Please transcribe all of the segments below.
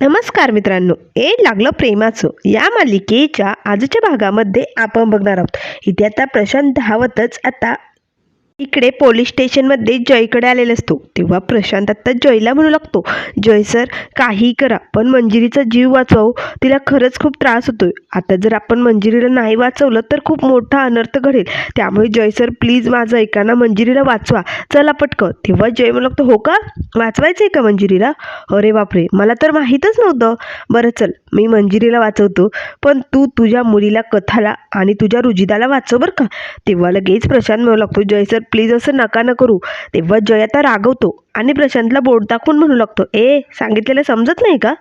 नमस्कार मित्रांनो ए लागलं प्रेमाचं. या मालिकेच्या आजच्या भागामध्ये आपण बघणार आहोत. इथे आता प्रशांत धावतच आता इकडे पोलीस स्टेशनमध्ये जयकडे आलेला असतो. तेव्हा प्रशांत आत्ता जयला म्हणू लागतो. जय सर काही करा पण मंजिरीचा जीव वाचव. तिला खरंच खूप त्रास होतोय. आता जर आपण मंजिरीला नाही वाचवलं तर खूप मोठा अनर्थ घडेल. त्यामुळे जय सर प्लीज माझं ऐका ना मंजिरीला वाचवा. चला पटकं तेव्हा जय म्हणू लागतो हो का? वाचवायचं आहे का मंजिरीला? अरे बापरे! मला तर माहीतच नव्हतं. बरं चल मी मंजिरीला वाचवतो. पण तू तुझ्या मुलीला कथाला आणि तुझ्या रुजिदाला वाचव बरं का. तेव्हा लगेच प्रशांत म्हणू लागतो जय सर प्लीज असं नका न करू. तेव्हा जय आता रागवतो आणि प्रशांतला बोट दाखवून म्हणू लागतो. ए सांगितलेलं समजत नाही का?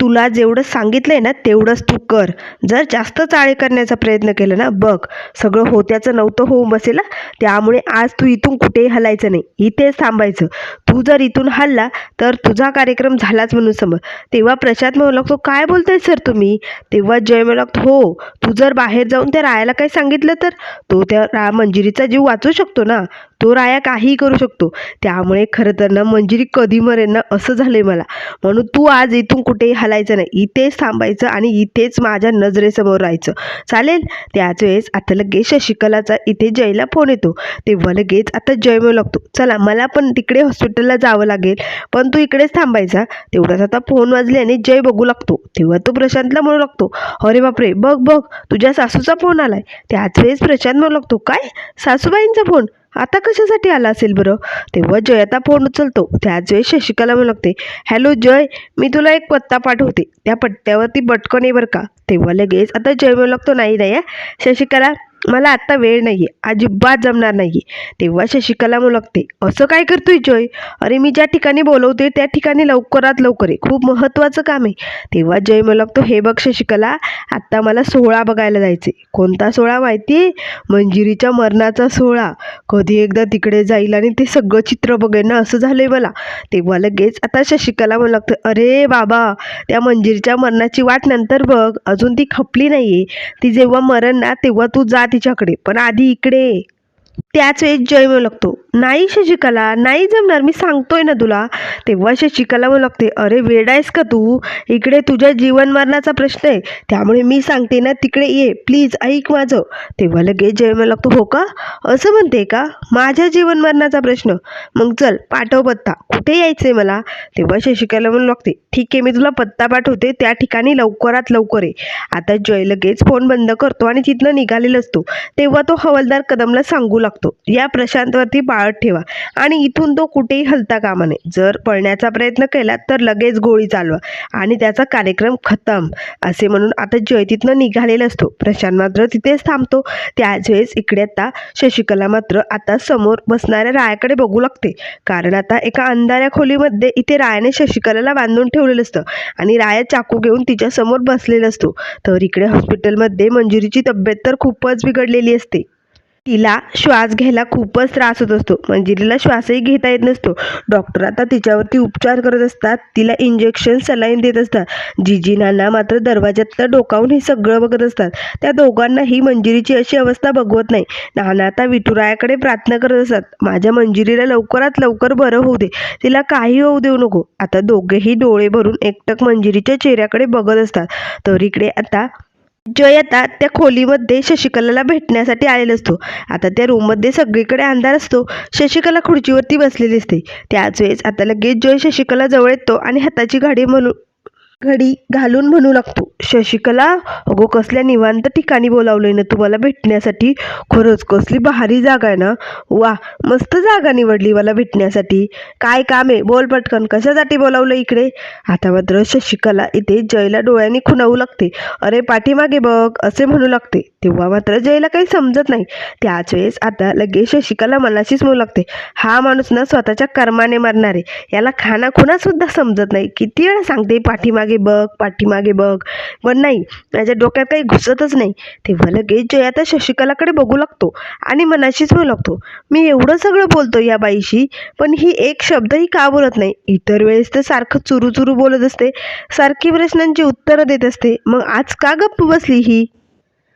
तुला जेवढं सांगितलं आहे ना तेवढंच तू कर. जर जास्त चाळे करण्याचा प्रयत्न केला ना बघ. सगळं होत्याचं नव्हतं होऊन बसेल. त्यामुळे आज तू इथून कुठेही हलायचं नाही. इथेच थांबायचं. तू जर इथून हल्ला तर तुझा कार्यक्रम झालाच म्हणून समज. तेव्हा प्रशांत म्हणू लागतो काय बोलताय सर तुम्ही? तेव्हा जय म्हणू लागतो हो तू जर बाहेर जाऊन त्या रायाला काही सांगितलं तर? तो त्या रा मंजिरीचा जीव वाचू शकतो ना? तो राया काहीही करू शकतो. त्यामुळे खरं तर ना मंजिरी कधी मरेल ना असं झालंय मला. म्हणून तू आज इथून कुठेही हलायचं नाही. इथेच थांबायचं आणि इथेच माझ्या नजरेसमोर राहायचं. चालेल? त्याच वेळेस आता लगेच शशिकलाचा इथे जयला फोन येतो. तेव्हा लगेच आता जय मिळू लागतो. चला मला पण तिकडे हॉस्पिटलला जावं लागेल. पण तू इकडेच थांबायचा. तेवढाच आता फोन वाजल्याने जय बघू लागतो. तेव्हा तो प्रशांतला म्हणू लागतो अरे बापरे! बघ बघ तुझ्या सासूचा फोन आलाय. त्याच वेळेस प्रशांत म्हणू लागतो काय? सासूबाईंचा फोन आता कशासाठी आला असेल बरं? तेव्हा जय आता फोन उचलतो. त्याच वेळेस शशिकला म्हणू लागते हॅलो जय मी तुला एक पत्ता पाठवते. त्या पत्त्यावरती बटकन आहे बरं का? तेव्हा लगेच आता जय म्हणू लागतो नाही नाही हा. शशिकला मला आत्ता वेळ नाही आहे अजिबात जमणार नाही आहे तेव्हा शशिकला मुलगते. असं काय करतोय जय? अरे मी ज्या ठिकाणी बोलवते त्या ठिकाणी लवकरात लवकर आहे खूप महत्त्वाचं काम आहे. तेव्हा जय मुलगतो हे बघ शशिकला आत्ता मला सोहळा बघायला जायचे कोणता सोहळा माहिती आहे? मंजिरीच्या मरणाचा सोहळा. कधी एकदा तिकडे जाईल आणि ते सगळं चित्र बघेन ना असं झालं आहे मला. तेव्हा लगेच आता शशिकला मुलगतं अरे बाबा त्या मंजिरीच्या मरणाची वाट नंतर बघ. अजून ती खपली नाही आहे ती जेव्हा मरण ना तेव्हा तू जात तिच्याकडे पण आधी इकडे ये. त्याच वेळेस जय म्हणू लागतो. नाही शशिकला नाही जमणार मी सांगतोय ना तुला. तेव्हा शशिकला म्हणू लागते अरे वेडायस का तू? इकडे तुझ्या जीवन मरणाचा प्रश्न आहे. त्यामुळे मी सांगते ना तिकडे ये. प्लीज ऐक माझं. तेव्हा लगेच जय म्हणू लागतो. हो का? असं म्हणते का? माझ्या जीवन मरणाचा प्रश्न. मग चल पाठव पत्ता. कुठे यायचंय मला? तेव्हा शशिकला म्हणू लागते ठीक आहे मी तुला पत्ता पाठवते. त्या ठिकाणी लवकरात लवकर आहे आता जय लगेच फोन बंद करतो आणि तिथनं निघालेला असतो. तेव्हा तो हवालदार कदमला सांगू लागतो. या प्रशांतवरती पाळत ठेवा. आणि इथून तो कुठेही हलता कामा नये. जर पळण्याचा प्रयत्न केला तर लगेच गोळी चालवा. आणि त्याचा कार्यक्रम खतम असे म्हणून आता जय तिथनं निघालेला असतो. प्रशांत मात्र तिथेच थांबतो. त्याच वेळेस इकडे आता शशिकला मात्र आता समोर बसणाऱ्या रायाकडे बघू लागते. कारण आता एका अंधाऱ्या खोलीमध्ये इथे रायाने शशिकलाला बांधून ठेवलेलं असतं. आणि राया चाकू घेऊन तिच्यासमोर बसलेला असतो. तर इकडे हॉस्पिटलमध्ये मंजुरीची तब्येत तर खूपच बिघडलेली असते. तिला श्वास घ्यायला खूपच त्रास होत असतो. म्हणजे मंजिरीला श्वासही घेता येत नसतो. डॉक्टर आता तिच्यावरती उपचार करत असतात. तिला इंजेक्शन सलाईन देत असतात. जीजी नाना मात्र दरवाज्यातलं डोकावून हे सगळं बघत असतात. त्या दोघांनाही मंजिरीची अशी अवस्था बघवत नाही. नाना आता विठुरायाकडे प्रार्थना करत असतात. माझ्या मंजिरीला लवकरात लवकर बरं होऊ दे. तिला काही होऊ देऊ नको. आता दोघेही डोळे भरून एकटक मंजिरीच्या चेहऱ्याकडे बघत असतात. तर इकडे आता जयता त्या खोलीमध्ये शशिकलाला भेटण्यासाठी आलेला असतो. आता त्या रूममध्ये सगळीकडे अंधार असतो. शशिकला खुर्चीवरती बसलेली असते. त्याच वेळेस आता लगेच जय शशिकला जवळ येतो आणि हाताची गाडी म्हणून घडी घालून म्हणू लागतो. शशिकला अगो कसल्या निवांत ठिकाणी बोलावलंय ना तुम्हाला भेटण्यासाठी? खरंच कसली भारी जागा आहे ना? वा मस्त जागा निवडली मला भेटण्यासाठी. काय काम आहे? बोल पटकन कशासाठी बोलावलं इकडे? आता मात्र शशिकला इथे जयला डोळ्यांनी खुणावू लागते. अरे पाठीमागे बघ असे म्हणू लागते. तेव्हा मात्र जयला काही समजत नाही. त्याच वेळेस आता लगेच शशिकला मनाशीच म्हणू लागते. हा माणूस ना स्वतःच्या कर्माने मरणारे. याला खाना सुद्धा समजत नाही. किती वेळा सांगते पाठीमागे बघ पाठीमागे बघ. पण नाही माझ्या डोक्यात काही घुसतच नाही. तेव्हा लगेच जय आता शशिकलाकडे बघू लागतो आणि मनाशीच बोलू लागतो. मी एवढं सगळं बोलतो या बाईशी पण ही एक शब्दही का बोलत नाही? इतर वेळेस तर सारखं चुरू चुरू बोलत असते सारखी प्रश्नांची उत्तरं देत असते. मग आज का गप्प बसली ही?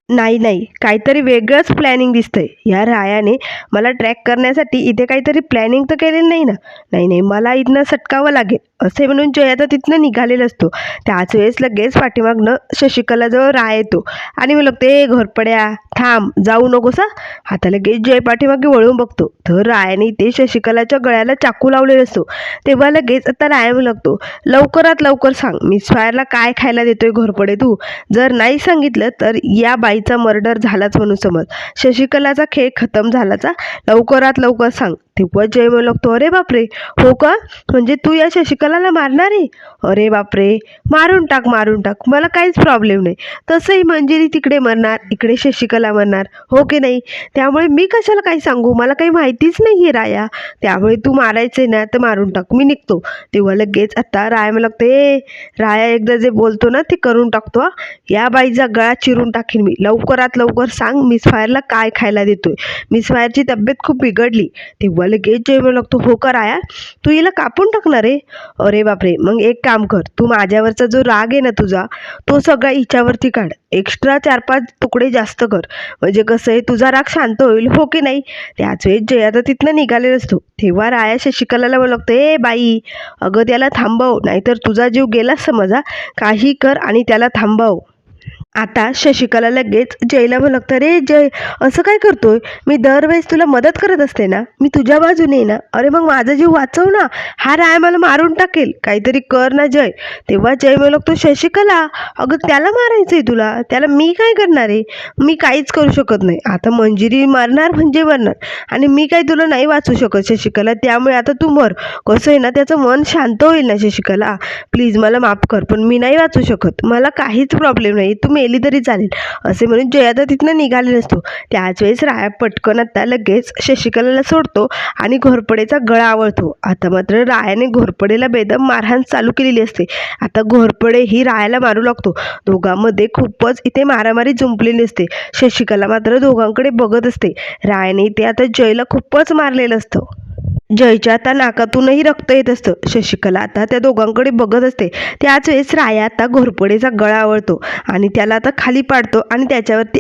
नाही नाही काहीतरी वेगळंच प्लॅनिंग दिसतंय. या रायाने मला ट्रॅक करण्यासाठी इथे काहीतरी प्लॅनिंग तर केलेलं नाही ना? नाही नाही मला इथनं सटकावं लागेल. असे म्हणून जय आता तिथनं निघालेला असतो. त्याच वेळेस लगेच पाठीमागनं शशिकलाजवळ राय येतो. आणि मी ते घोरपड्या थांब जाऊ नको हा. आता लगेच जय पाठीमागे वळून बघतो. तर रायाने ते शशिकलाच्या गळ्याला चाकू लावलेला असतो. तेव्हा लगेच आता राया लागतो लवकरात लवकर सांग मिस फायरला काय खायला देतोय घोरपडे तू? जर नाही सांगितलं तर या बाईचा मर्डर झालाच म्हणून समज. शशिकलाचा खेळ खतम झालाचा लवकरात लवकर सांग. तेव्हा जय म्हणू लागतो अरे बापरे. हो का? म्हणजे तू या शशिकलाला मारणार आहे? अरे बापरे. मारून टाक मारून टाक. मला काहीच प्रॉब्लेम नाही. तसंही मंजिरी तिकडे मरणार इकडे शशिकला मरणार. हो की नाही? त्यामुळे मी कशाला काही सांगू? मला काही माहितीच नाही आहे राया. त्यामुळे तू मारायचं ना तर मारून टाक. मी निघतो. तेव्हा लगेच आता राया मला ए राया एकदा जे बोलतो ना ते करून टाकतो या बाईचा गळा चिरून टाकीन मी. लवकरात लवकर सांग मिस फायरला काय खायला देतोय? मिस फायरची तब्येत खूप बिघडली. तेव्हा लगेच जय म्हणू लागतो. हो का राया? तू हिला कापून टाकणार आहे? अरे बापरे. मग एक काम कर. तू माझ्यावरचा जो राग आहे ना तुझा तो सगळा हिच्यावरती काढ. एक्स्ट्रा चार पाच तुकडे जास्त कर. म्हणजे कसं आहे तुझा राग शांत होईल हो की नाही? त्याच वेळेस जय आता तिथनं निघालेला असतो. तेव्हा राया शशिकलाला म्हणू लागतो ए बाई अगं त्याला थांबव. नाहीतर तुझा जीव गेलाच समजा. काही कर आणि त्याला थांबव. आता शशिकला लगेच जयला म्हणू रे जय असं काय करतोय? मी दरवेळेस तुला मदत करत असते ना? मी तुझ्या बाजूने ना? अरे मग माझा जीव वाचव ना? हा राय मला मारून टाकेल. काहीतरी कर ना जय. तेव्हा जय म्हणू शशिकला अगं त्याला मारायचंय तुला. त्याला मी काय करणार आहे? मी काहीच करू शकत नाही. आता मंजिरी मारणार म्हणजे मरणार. आणि मी काय तुला नाही वाचू शकत शशिकला. त्यामुळे आता तू मर. कसं आहे ना त्याचं मन शांत होईल ना शशिकला. प्लीज मला माफ कर पण मी नाही वाचू शकत. मला काहीच प्रॉब्लेम नाही. तू मेली तरी चालेल. असे म्हणून जयादा तिथनं निघाले नसतो त्याच वेळेस राया पटकन आता लगेच शशिकलाला सोडतो आणि घोरपडेचा गळा आवळतो. आता मात्र रायाने घोरपडेला बेदम मारहाण चालू केलेली असते. आता घोरपडे ही रायाला मारू लागतो. दोघांमध्ये खूपच इथे मारामारी जुंपलेली असते. शशिकला मात्र दोघांकडे बघत असते. रायाने ते आता जयला खूपच मारलेलं असतं. जयच्या आता नाकातूनही रक्त येत असतं. शशिकला आता त्या दोघांकडे बघत असते. त्याच वेळेस राया आता घोरपडेचा गळा आवळतो आणि त्याला आता खाली पाडतो आणि त्याच्यावरती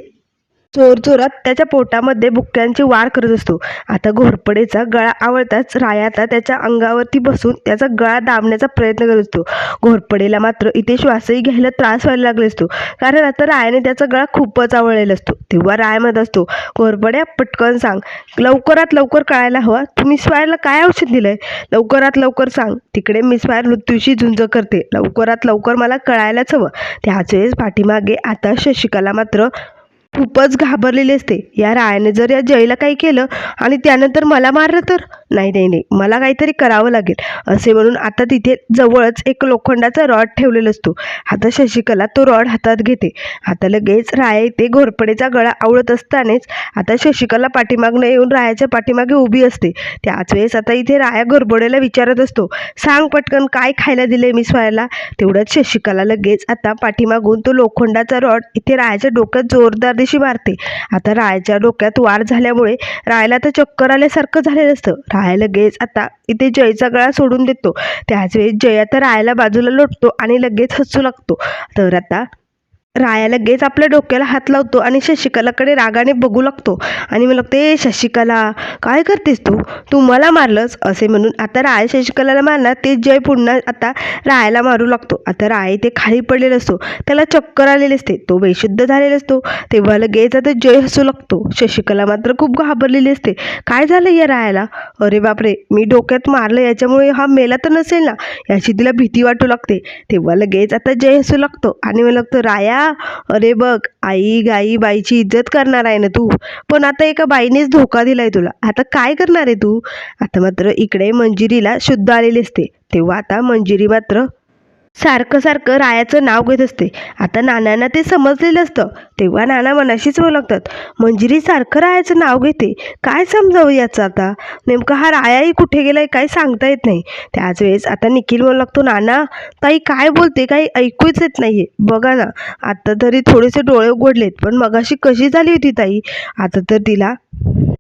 चोर त्याच्या पोटामध्ये बुक्क्यांची वार करत असतो. आता घोरपडेचा गळा आवळताच रायाता त्याच्या अंगावरती बसून त्याचा गळा दाबण्याचा प्रयत्न करत असतो. घोरपडेला मात्र इथे श्वासही घ्यायला त्रास व्हायला लागला असतो. कारण आता रायाने त्याचा गळा खूपच आवळलेला असतो. तेव्हा राय म्हणत असतो घोरपड्या पटकन सांग. लवकरात लवकर कळायला हवा. तू मिस काय औषध दिलंय? लवकरात लवकर सांग. तिकडे मी स्वायर मृत्यूशी झुंज करते. लवकरात लवकर मला कळायलाच हवं. त्याच वेळेस पाठीमागे आता शशिकला मात्र खूपच घाबरलेली असते. या रायाने जर या जयला काही केलं आणि त्यानंतर मला मारलं तर? नाही नाही नाही. मला काहीतरी करावं लागेल. असे म्हणून आता तिथे जवळच एक लोखंडाचा रॉड ठेवलेला असतो. आता शशिकला तो रॉड हातात घेते. आता लगेच राया इथे घोरपडेचा गळा आवळत असतानाच आता शशिकला पाठीमागनं येऊन रायाच्या पाठीमागे उभी असते. त्याच वेळेस आता इथे राया घोरपडेला विचारत असतो सांग पटकन काय खायला दिले मी स्वायला तेवढ्याच शशिकला लगेच आता पाठीमागून तो लोखंडाचा रॉड इथे रायाच्या डोक्यात जोरदार दिशी मारते. आता रायाच्या डोक्यात वार झाल्यामुळे रायाला तर चक्कर आल्यासारखं झालेलं असतं. राया लगेच आता इथे जयचा गळा सोडून देतो. त्याच वेळेस जय आता रायाला बाजूला लोटतो आणि लगेच हसू लागतो. तर आता राया लगेच आपल्या डोक्याला हात लावतो आणि शशिकलाकडे रागाने बघू लागतो. आणि मला ते "ए, शशिकला काय करतेस तू? तू मला मारलंस असे म्हणून आता राय शशिकलाला मारणार ते जय पुन्हा आता रायाला मारू लागतो. आता राय ते खाली पडलेला असतो. त्याला चक्कर आलेली असते. तो बेशुद्ध झालेला असतो. तेव्हा लगेच आता जय हसू लागतो. शशिकला मात्र खूप घाबरलेली असते. काय झालं या रायाला? अरे बापरे मी डोक्यात मारलं. याच्यामुळे हा मेला तर नसेल ना? याची तिला भीती वाटू लागते. तेव्हा लगेच आता जय हसू लागतो. आणि मला लागतो राया अरे बघ आई गाई बाईची इज्जत करणार आहे ना तू. पण आता एका बाईनेच धोका दिलाय तुला. आता काय करणार आहे तू? आता मात्र इकडे मंजिरीला शुद्ध आलेली असते. तेव्हा आता मंजिरी मात्र सारखं सारखं रायाचं नाव घेत असते. आता नानांना ते समजलेलं असतं. तेव्हा नाना मनाशीच लागतात मंजिरी सारखं रायाचं नाव घेते. काय समजावं याचं आता? नेमकं हा रायाही कुठे गेलाय काय सांगता येत नाही. त्याच वेळेस आता निखिल म्हणू लागतो नाना. ताई काय बोलते काही ऐकूच येत नाहीये. बघा ना. आता तरी थोडेसे डोळे उघडलेत. पण मगाशी कशी झाली होती ताई? आता तर तिला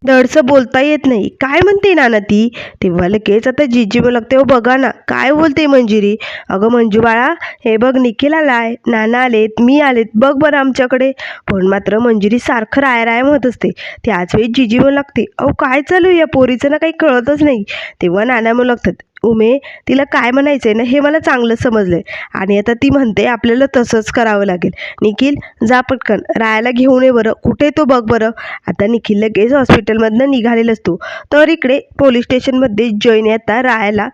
धडसं बोलता येत नाही. काय म्हणते नाना ती? तेव्हा लगेच आता जिजी लागते हो बघा ना काय बोलते मंजिरी? अगं मंजू बाळा हे बघ निखिल आलाय. नाना आलेत मी आलेत बघ बरं आमच्याकडे. पण मात्र मंजिरी सारखं राय राय म्हणत असते. त्याच वेळी जिजी म्हणू लागते अहो काय चालू आहे या पोरीचं? ना काही कळतच नाही. तेव्हा नाना म्हणू लागतात उमे तिला काय म्हणायचं आहे ना हे मला चांगलं समजलं आहे आणि आता ती म्हणते आपल्याला तसंच करावं लागेल. निखिल जा पटकन रायाला घेऊन ये बरं. कुठे तो बघ बरं. आता निखिल लगेच हॉस्पिटलमधनं निघालेला असतो तर इकडे पोलीस स्टेशनमध्ये जॉईन आता रायाला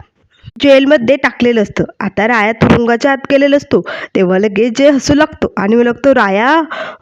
जेलमध्ये टाकलेलं असतं. आता राया तुरुंगाच्या आत गेलेला असतो. तेव्हा लगेच जय हसू लागतो. आणि मग लागतो राया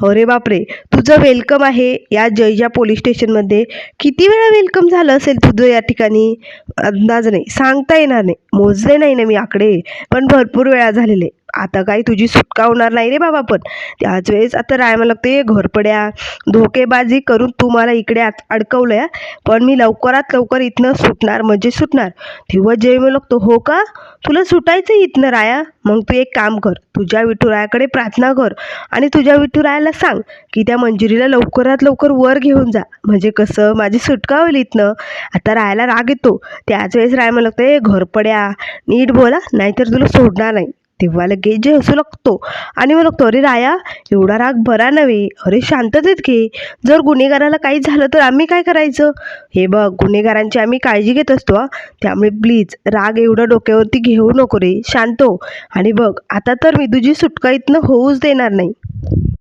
अरे बापरे तुझं वेलकम आहे या जयच्या पोलीस स्टेशनमध्ये. किती वेळा वेलकम झालं असेल तुझं या ठिकाणी? अंदाज नाही. सांगता येणार नाही. मोजले नाही ना मी आकडे. पण भरपूर वेळा झालेले. आता काही तुझी सुटका होणार नाही रे बाबा पण. त्याच वेळेस आता राय मला लागते घरपड्या धोकेबाजी करून तू मला इकडे आत अडकवलंय पण मी लवकरात लवकर इथनं सुटणार म्हणजे सुटणार. तेव्हा जेव्हा मला लागतो हो का? तुला सुटायचं इथनं राया? मग तू एक काम कर तुझ्या विठुरायाकडे प्रार्थना कर आणि तुझ्या विठुरायाला सांग की त्या मंजुरीला लवकरात लवकर वर घेऊन जा. म्हणजे कसं? माझी सुटका होईल इथनं. आता रायाला राग येतो. त्याच वेळेस राय मला ते घरपड्या नीट बोला नाहीतर तुला सोडणार नाही. तेव्हा लगेच जे हसू लागतो. आणि मग लागतो अरे राया एवढा राग बरा नव्हे. अरे शांततेत घे. जर गुन्हेगाराला काही झालं तर आम्ही काय करायचं? हे बघ गुन्हेगारांची आम्ही काळजी घेत असतो त्यामुळे प्लीज राग एवढं डोक्यावरती घेऊ नको रे. शांत हो. आणि बघ आता तर मी तुझी सुटका इथनं होऊच देणार नाही.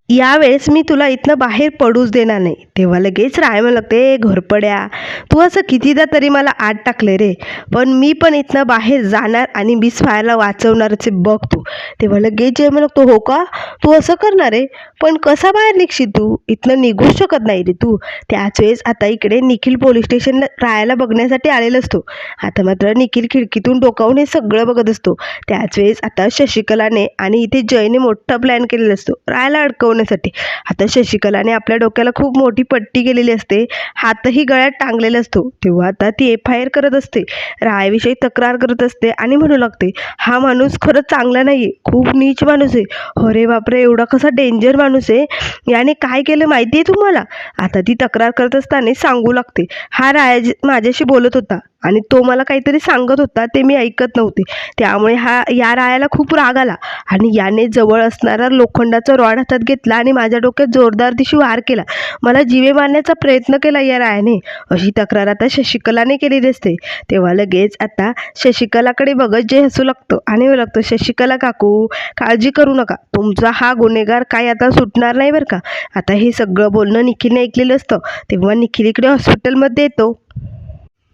यावेळेस मी तुला इथनं बाहेर पडूच देणार नाही. तेव्हा लगेच राय मला लागते घरपड्या तू असं कितीदा तरी मला आत टाकले रे. पण मी पण इथनं बाहेर जाणार आणि मिस फायरला वाचवणारच बघ तू. तेव्हा लगेच जे मला लागतो हो का? तू असं करणार आहे? पण कसा बाहेर निघशील तू? इथनं निघू शकत नाही रे तू. त्याच वेळेस आता इकडे निखिल पोलीस स्टेशनला राहायला बघण्यासाठी आलेला असतो. आता मात्र निखिल खिडकीतून डोकावून हे सगळं बघत असतो. त्याच वेळेस आता शशिकलाने आणि इथे जयने मोठा प्लॅन केलेला असतो राहायला अडकवण्यासाठी. आता शशिकलाने आपल्या डोक्याला खूप मोठी पट्टी केलेली असते. हातही गळ्यात टांगलेला असतो. तेव्हा आता ती एफ आय आर करत असते. रायाविषयी तक्रार करत असते आणि म्हणू लागते हा माणूस खरंच चांगला नाही आहे खूप नीच माणूस आहे. अरे बापरे एवढा कसा डेंजर माणूस आहे. याने काय केलं माहिती आहे तुम्हाला? आता ती तक्रार करत असताना सांगू लागते. हा राया माझ्याशी बोलत होता. आणि तो मला काहीतरी सांगत होता ते मी ऐकत नव्हते. त्यामुळे हा या रायाला खूप राग आला. आणि याने जवळ असणारा लोखंडाचा रॉड हातात घेतला आणि माझ्या डोक्यात जोरदार दिशी वार केला. मला जीवे मारण्याचा प्रयत्न केला या रायाने. अशी तक्रार आता शशिकलाने केलेली असते. तेव्हा लगेच आता शशिकलाकडे बघत जे हसू लागतं आणि लागतं शशिकला काकू काळजी करू नका. तुमचा हा गुन्हेगार काय आता सुटणार नाही बरं का? आता हे सगळं बोलणं निखिलने ऐकलेलं असतं. तेव्हा निखिल इकडे हॉस्पिटलमध्ये येतो.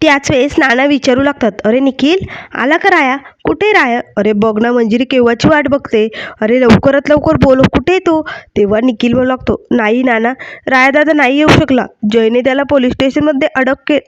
त्याच वेळेस नाना विचारू लागतात अरे निखिल आला का राया? कुठे राया? अरे बघ ना मंजिरी केव्हाची वाट बघते. अरे लवकरात लवकर बोलो कुठे तो? तेव्हा निखिल म्हणू लागतो नाही नाना राया दादा नाही येऊ शकला. जयने त्याला पोलीस स्टेशनमध्ये अडक के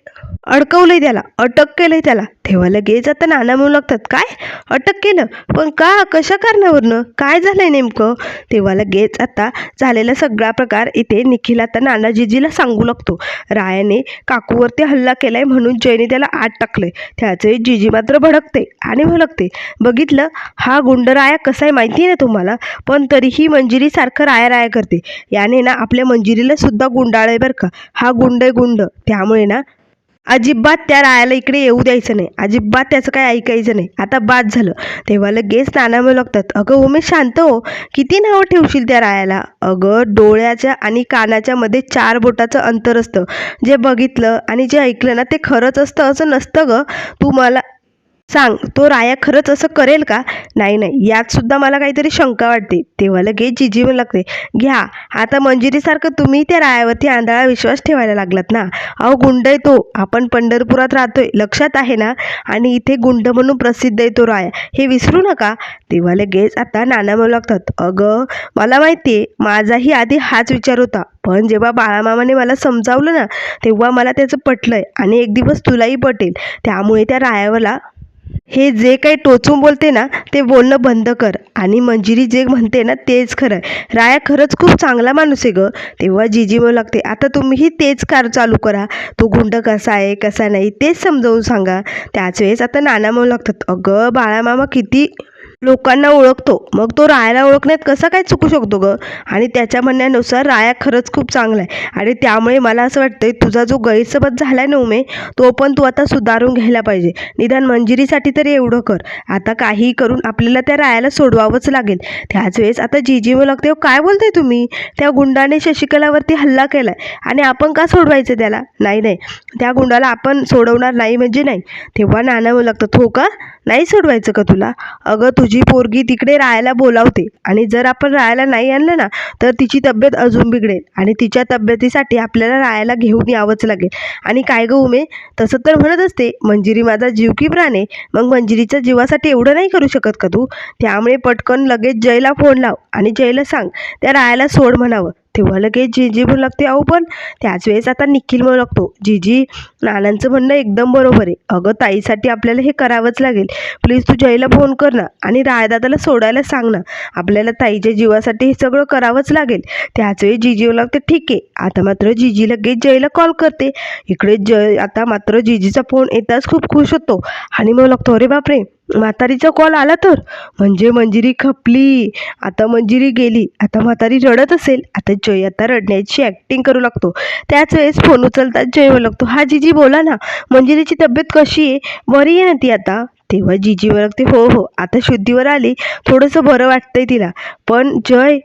अडकवलंय त्याला अटक केलंय त्याला. तेव्हा लगेच आता नाना म्हणू लागतात काय? अटक केलं? पण का? कशा कारणावरनं? काय झालंय नेमकं? तेव्हा लगेच आता झालेला सगळा प्रकार इथे निखिल आता नाना जिजीला सांगू लागतो. रायाने काकूवरती हल्ला केलाय म्हणून जयने त्याला आत टाकलंय. त्याचे जिजी मात्र भडकते आणि भडकते. बघितलं हा गुंड राया कसा आहे माहिती आहे ना तुम्हाला? पण तरीही मंजिरीसारखं राया राया करते. याने ना आपल्या मंजिरीला सुद्धा आहे बरं का. हा गुंड आहे गुंड. त्यामुळे ना अजिबात त्या रायाला इकडे येऊ द्यायचं नाही. अजिबात त्याचं काय ऐकायचं नाही. आता बाद झालं. तेव्हा लगेच नाना म्हणू लागतात अगं उमेश शांत हो. किती नावं ठेवशील त्या रायाला? अगं डोळ्याच्या आणि कानाच्या मध्ये चार बोटाचं अंतर असतं. जे बघितलं आणि जे ऐकलं ना ते खरंच असतं असं नसतं गं. तू मला सांग तो राया खरंच असं करेल का? नाही नाही. यात सुद्धा मला काहीतरी शंका वाटते. तेव्हा लगेच जिजी म्हणू लागते. घ्या. आता मंजिरीसारखं तुम्ही त्या रायावरती आंधळा विश्वास ठेवायला लागलात ना? अहो गुंड आहे तो. आपण पंढरपुरात राहतोय. लक्षात आहे ना? आणि इथे गुंड म्हणून प्रसिद्ध आहे तो राया. हे विसरू नका. तेव्हा लगेच आता नाना म्हणू लागतात. अगं मला माहिती आहे माझाही आधी हाच विचार होता. पण जेव्हा बाळामामाने मला समजावलं ना तेव्हा मला त्याचं पटलंय. आणि एक दिवस तुलाही पटेल. त्यामुळे त्या रायावरला हे जे काही टोचून बोलते ना ते बोलणं बंद कर. आणि मंजिरी जे म्हणते ना तेच खरं आहे. राया खरंच खूप चांगला माणूस आहे गं. तेव्हा जीजी म्हणू लागते आता तुम्हीही तेच कार चालू करा. तो गुंड कसा आहे कसा नाही तेच समजावून सांगा. त्याच वेळेस आता नाना म्हणू लागतात अगं बाळामामा किती लोकांना ओळखतो. मग तो रायाला ओळखण्यात कसा काय चुकू शकतो ग? आणि त्याच्या म्हणण्यानुसार राया खरंच खूप चांगला आहे. आणि त्यामुळे मला असं वाटतंय तुझा जो गैरसमज झाला ना उमे तो पण तू आता सुधारून घ्यायला पाहिजे. निदान मंजिरीसाठी तरी एवढं कर. आता काहीही करून आपल्याला त्या रायाला सोडवावंच लागेल. त्याच वेळेस आता जीजी मुलं लागते काय बोलताय तुम्ही? त्या गुंडाने शशिकलावरती हल्ला केला आणि आपण का सोडवायचं त्याला? नाही नाही. त्या गुंडाला आपण सोडवणार नाही म्हणजे नाही. तेव्हा नाना मग लागतात हो का? नाही सोडवायचं का तुला? अगं तुझी पोरगी तिकडे राहायला बोलावते. आणि जर आपण राहायला नाही आणलं ना तर तिची तब्येत अजून बिघडेल. आणि तिच्या तब्येतीसाठी आपल्याला राहायला घेऊन यावंच लागेल. आणि काय गं उमे तसं तर म्हणत असते मंजिरी माझा जीव की प्राण आहे? मग मंजिरीच्या जीवासाठी एवढं नाही करू शकत का तू? त्यामुळे पटकन लगेच जयला फोन लाव आणि जयला सांग त्या रायाला सोड म्हणावं. तेव्हा लगेच जीजी म्हणू लागते अहो पण त्याच वेळेस आता निखिल म्हणू लागतो. जीजी नानांचं म्हणणं एकदम बरोबर आहे. अगं ताईसाठी आपल्याला हे करावंच लागेल. प्लीज तू जयला फोन कर ना आणि रायदादाला सोडायला सांग ना. आपल्याला ताईच्या जीवासाठी हे सगळं करावंच लागेल. त्याच वेळी जीजी म्हणू लागते ठीक आहे. आता मात्र जीजी लगेच जयला कॉल करते. इकडे जय आता मात्र जीजीचा फोन येताच खूप खुश होतो आणि मग लागतो अरे बापरे. म्हातारीचा कॉल आला तर? म्हणजे मंजिरी खपली. आता मंजिरी गेली. आता म्हातारी रडत असेल. आता जय आता रडण्याची ॲक्टिंग करू लागतो. त्याच वेळेस फोन उचलतात जय म्हणू लागतो. हा जीजी बोला ना. मंजिरीची तब्येत कशी आहे? बरी आहे ना ती आता? तेव्हा जीजी लागते हो हो. आता शुद्धीवर आली. थोडंसं बरं वाटतंय तिला. पण जय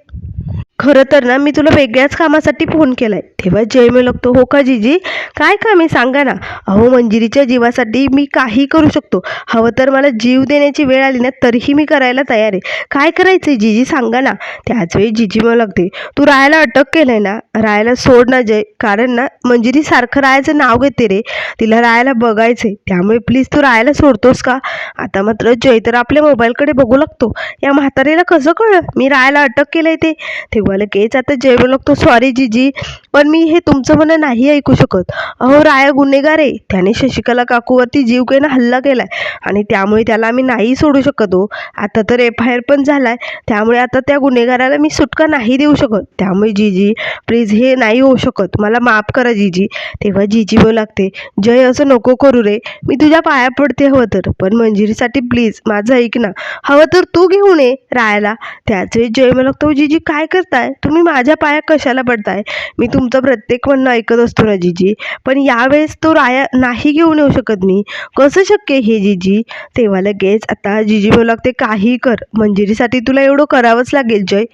खरं तर ना मी तुला वेगळ्याच कामासाठी फोन केलाय. तेव्हा जय मी लागतो हो का जीजी? काय काम आहे? सांगा ना. अहो मंजिरीच्या जीवासाठी मी काही करू शकतो. हवं तर मला जीव देण्याची वेळ आली ना तरीही मी करायला तयार आहे. काय करायचंय जीजी? सांगा ना. त्याच वेळी जीजी मला लागते तू रायाला अटक केलंय ना? रायाला सोड ना जय. कारण ना मंजिरी सारखं रायाचं नाव घेते रे. तिला रायाला बघायचंय. त्यामुळे प्लीज तू रायाला सोडतोस का? आता मात्र जय तर आपल्या मोबाईलकडे बघू लागतो. या म्हातारीला कसं कळलं? मी रायाला अटक केलंय येते तेव्हा लगेच आता जय लागतो. सॉरी जीजी पण मी हे तुमचं म्हणणं नाही ऐकू शकत. अहो राया गुन्हेगार आहे. त्याने शशिकला काकूवरती जीव केनं हल्ला केलाय. आणि त्यामुळे त्याला आम्ही नाही सोडू शकत हो. आता तर एफ आय आर पण झालाय. त्यामुळे आता त्या गुन्हेगाराला मी सुटका नाही देऊ शकत. त्यामुळे जीजी प्लीज हे नाही होऊ शकत. मला माफ करा जीजी तेव्हा जीजी बोलू लागते जय असं नको करू रे. मी तुझ्या पाया पडते हवं तर. पण मंजिरीसाठी प्लीज माझं ऐक ना. हवं तर तू घेऊन ये रायाला. त्याच वेळी जय मला लागतो जीजी काय करताय? तुम्ही माझ्या पाया कशाला पडताय? मी तुमचं प्रत्येक म्हणणं ऐकत असतो ना जीजी. पण यावेळेस तो राया नाही घेऊन येऊ शकत मी. कसं शक्य हे जीजी? तेव्हा लगेच आता जीजी बोलू लागते काही कर. मंजिरीसाठी तुला एवढं करावंच लागेल जय.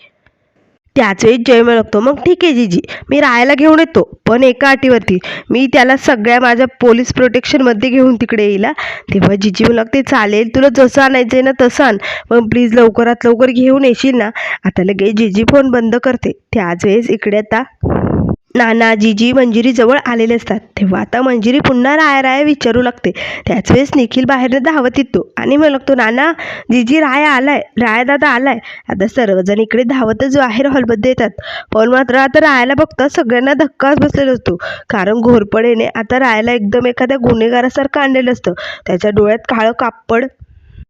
त्याच वेळी जय लागतो मग ठीक आहे जीजी. मी राहायला घेऊन येतो पण एका अटीवरती. मी त्याला सगळ्या माझ्या पोलीस प्रोटेक्शनमध्ये घेऊन तिकडे येईल. तेव्हा जीजी मला लागते चालेल तुला जसं आणायचं आहे ना तसं आण. पण प्लीज लवकरात लवकर घेऊन येशील ना? आता लगेच जीजी फोन बंद करते. त्याच वेळेस इकडे आता नाना जीजी मंजिरी जवळ आलेले असतात. तेव्हा आता मंजिरी पुन्हा राय राय विचारू लागते. त्याच वेळेस निखिल बाहेरनं धावत येतो. आणि मग लागतो नाना जीजी राय आलाय. राय दादा आलाय. आता सर्वजण इकडे धावतच बाहेर हॉलमध्ये येतात. पण मात्र आता रायाला बघता सगळ्यांना धक्काच बसलेला असतो. कारण घोरपडेने आता रायाला एकदम एखाद्या गुन्हेगारासारखं आणलेलं असतं. त्याच्या डोळ्यात काळं कापड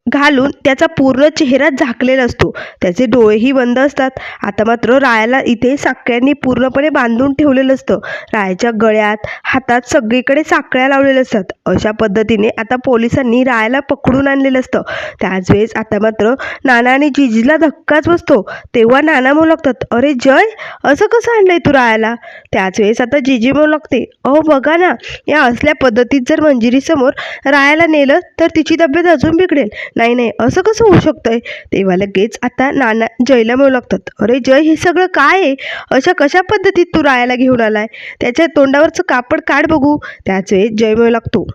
घालून त्याचा पूर्ण चेहरा झाकलेला असतो. त्याचे डोळेही बंद असतात. आता मात्र रायाला इथे साकळ्यांनी पूर्णपणे बांधून ठेवलेलं असतं. रायाच्या गळ्यात हातात सगळीकडे साकळ्या लावलेल्या असतात. अशा पद्धतीने आता पोलिसांनी रायाला पकडून आणलेलं असतं. त्याच वेळेस आता मात्र नाना आणि जिजीला धक्काच बसतो. तेव्हा नाना म्हणू लागतात अरे जय असं कसं आणलंय तू रायाला? त्याच वेळेस आता जिजी म्हणू लागते अहो बघा ना या असल्या पद्धतीत जर मंजिरीसमोर रायाला नेलं तर तिची तब्येत अजून बिघडेल. नाही नाही असं कसं होऊ शकतंय? तेव्हा लगेच आता नाना जयला मिळू लागतात अरे जय हे सगळं काय आहे? अशा कशा पद्धतीत तू रायाला घेऊन आलाय? त्याच्या तोंडावरचं कापड काढ बघू. त्याच वेळेस जय मिळू लागतो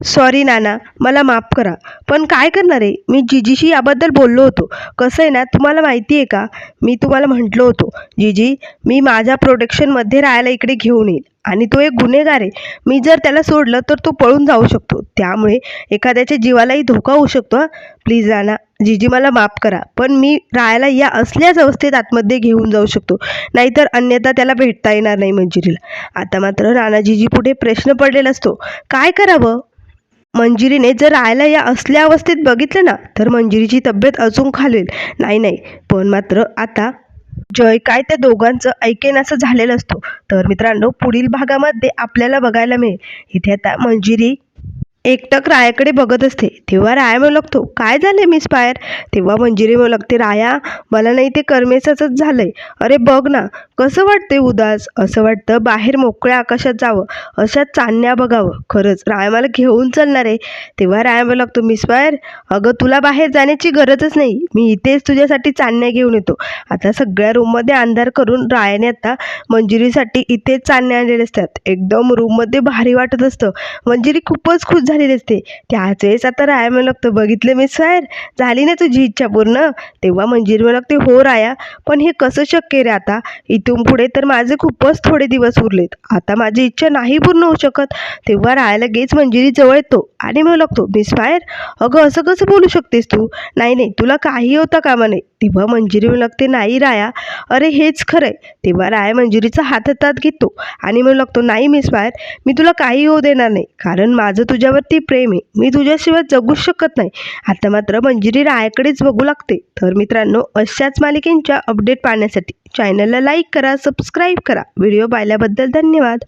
सॉरी नाना. मला माफ करा. पण काय करणार आहे? मी जिजीशी याबद्दल बोललो होतो. कसं आहे ना तुम्हाला माहिती आहे का? मी तुम्हाला म्हटलं होतो जिजी मी माझ्या प्रोटेक्शनमध्ये राहायला इकडे घेऊन येईल. आणि तो एक गुन्हेगार आहे. मी जर त्याला सोडलं तर तो पळून जाऊ शकतो. त्यामुळे एखाद्याच्या जीवालाही धोका होऊ शकतो प्लीज नाना. जीजी मला माफ करा. पण मी राहायला या असल्याच अवस्थेत आतमध्ये घेऊन जाऊ शकतो. नाहीतर अन्यथा त्याला भेटता येणार नाही मंजिरीला. आता मात्र राणाजीजी पुढे प्रश्न पडलेला असतो. काय करावं? मंजिरीने जर राहायला या असल्या अवस्थेत बघितलं ना तर मंजिरीची तब्येत अजून खालेल. नाही नाही. पण मात्र आता जय काय त्या दोघांचं ऐकेन असं झालेलं असतो. तर मित्रांनो पुढील भागामध्ये आपल्याला बघायला मिळेल. इथे आता मंजिरी एकटक रायाकडे बघत असते. तेव्हा राया म्हणू लागतो काय झाले मिस पायर तेव्हा मंजिरी म्हणू लागते राया मला नाही ते करमेसाचंच झालंय. अरे बघ ना कसं वाटते उदास? असं वाटतं बाहेर मोकळ्या आकाशात जावं. अशा चांदण्या बघावं. खरंच राया मला घेऊन चालणार आहे. तेव्हा राया म्हणू लागतो मिस पायर अगं तुला बाहेर जाण्याची गरजच नाही. मी इथेच तुझ्यासाठी चांदण्या घेऊन येतो. आता सगळ्या रूममध्ये अंधार करून रायाने आता मंजिरीसाठी इथेच चांदण्या आणलेले असतात. एकदम रूममध्ये भारी वाटत असतं. मंजिरी खूपच खुश झालेली असते त्याच वेळेस आता राया म्हणू लागतं बघितलं मिस सर. झाली ना तुझी इच्छा पूर्ण. तेव्हा मंजिरी म्हणू लागते हो राया. पण हे कसं शक्य रे आता? इथून पुढे तर माझे खूपच थोडे दिवस उरलेत. आता माझी इच्छा नाही पूर्ण होऊ शकत. तेव्हा राया लगेच मंजिरी जवळ येतो आणि म्हणू लागतो मिस फायर अगं असं कसं बोलू शकतेस तू? नाही नाही तुला काही होता कामा नाही तेव्हा मंजिरी म्हणू लागते नाही राया. अरे हेच खरंय. तेव्हा राया मंजिरीचा हात हातात घेतो आणि म्हणू लागतो नाही मिस फायर मी तुला काही होऊ देणार नाही. कारण माझं तुझ्यावर तुझ्यावरती प्रेम. आहे मी तुझ्याशिवाय जगूच शकत नाही. आता मात्र मंजिरी रायाकडेच बघू लागते. तर मित्रांनो अशाच मालिकेंच्या अपडेट पाहण्यासाठी चॅनलला लाईक करा सबस्क्राईब करा. व्हिडिओ पाहिल्याबद्दल धन्यवाद.